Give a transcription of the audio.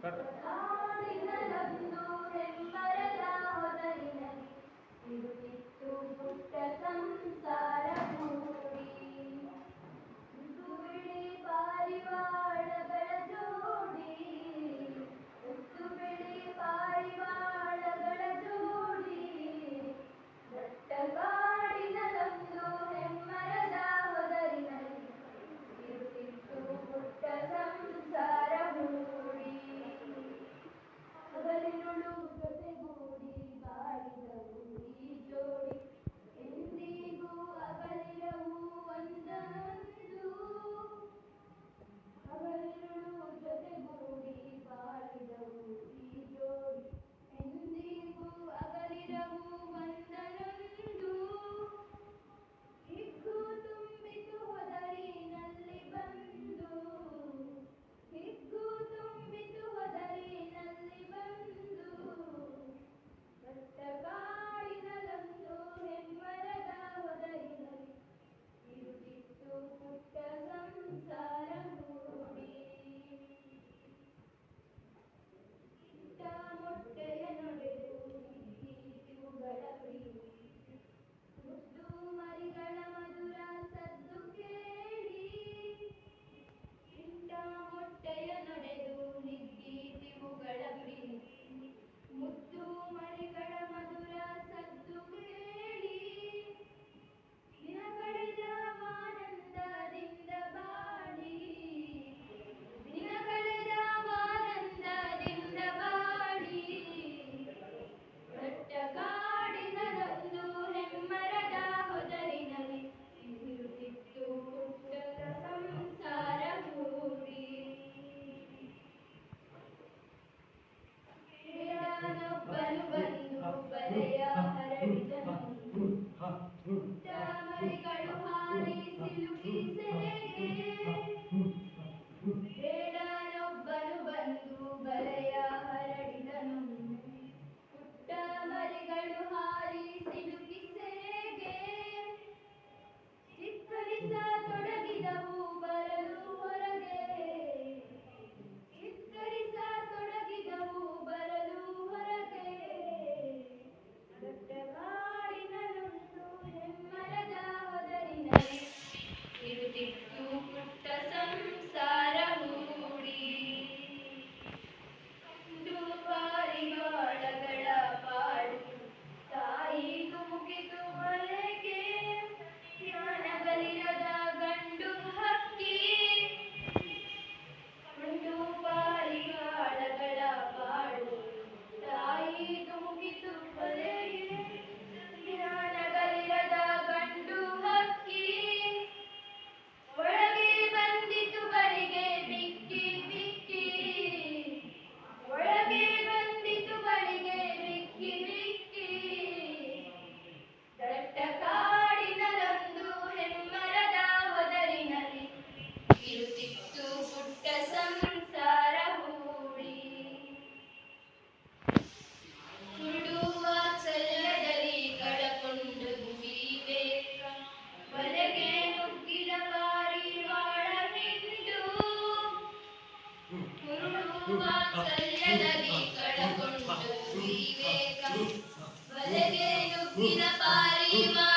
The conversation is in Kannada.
ಸಂಸಾರ ಮರಿಗಳು ಹಾರಿ ಸಿಲುಕಿಸಲೆಗೆ ಬೇಡನೊಬ್ಬನು ಬಂದು ಬಲೆಯ ಹರಡಿದನು ಪುಟ್ಟ ಮರಿಗಳು ಹಾರಿ ಸಿಲುಕಿಸಲೆಗೆ ಚಿತ್ತಲಿಸ ತೊಡಗಿದವು ಬರಲು ಹೊರಗೆ ಚಿತ್ತಲಿಸ ತೊಡಗಿದವು ಬರಲು ಹೊರಗೆ ದೊಡ್ಡ ಸರಳಗಿ ಕಡಕೊಂಡು ವಿವೇಕ ಬಲಗೆ ನುಗ್ಗಿನ ಪಾರಿವಾ